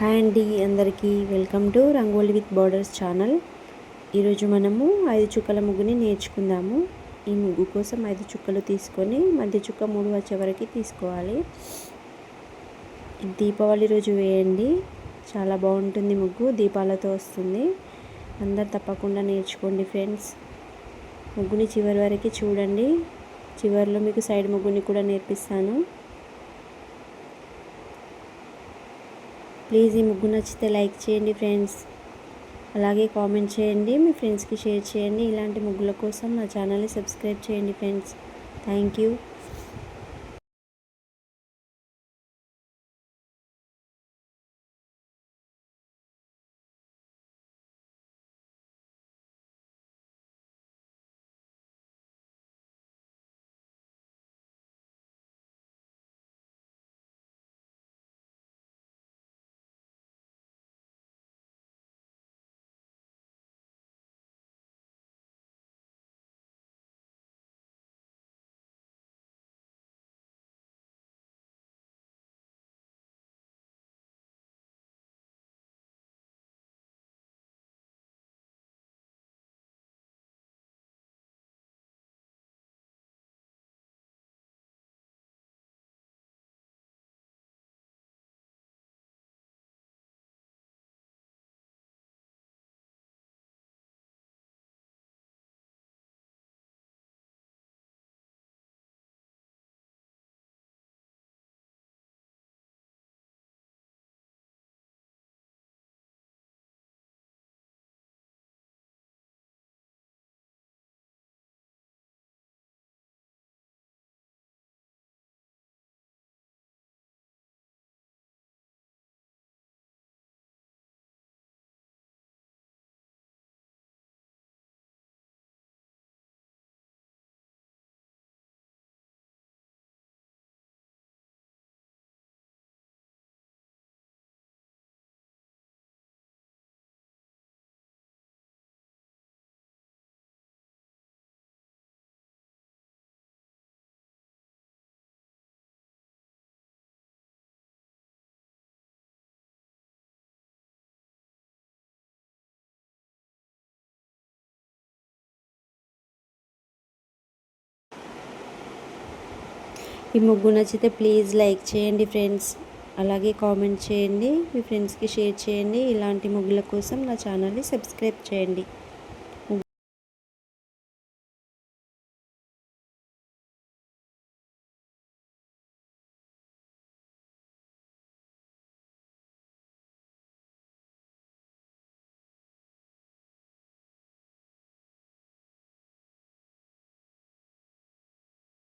Hi అండి అందరికీ welcome to rangoli with borders channel. ఈరోజు మనము ఐదు చుక్కల ముగ్గుని నేర్చుకుందాము. ఈ ముగ్గు కోసం ఐదు చుక్కలు తీసుకొని మధ్య చుక్క మూడు వచ్చే వరకు తీసుకోవాలి. దీపావళి రోజు వేయండి. చాలా బాగుంటుంది ముగ్గు. దీపాలతో వస్తుంది. అందరు తప్పకుండా నేర్చుకోండి ఫ్రెండ్స్. ముగ్గుని చివరి వరకు చూడండి. చివరిలో మీకు సైడ్ ముగ్గుని కూడా నేర్పిస్తాను. ప్లీజ్ ఈ ముగ్గు నచ్చితే లైక్ చేయండి ఫ్రెండ్స్. అలాగే కామెంట్ చేయండి మీ ఫ్రెండ్స్కి షేర్ చేయండి. ఇలాంటి ముగ్గుల కోసం నా ఛానల్ని సబ్స్క్రైబ్ చేయండి ఫ్రెండ్స్. Thank you. ఈ ముగ్గు నచ్చితే ప్లీజ్ లైక్ చేయండి ఫ్రెండ్స్ అలాగే కామెంట్ చేయండి. మీ ఫ్రెండ్స్కి షేర్ చేయండి. ఇలాంటి ముగ్గుల కోసం నా ఛానల్ని సబ్స్క్రైబ్ చేయండి.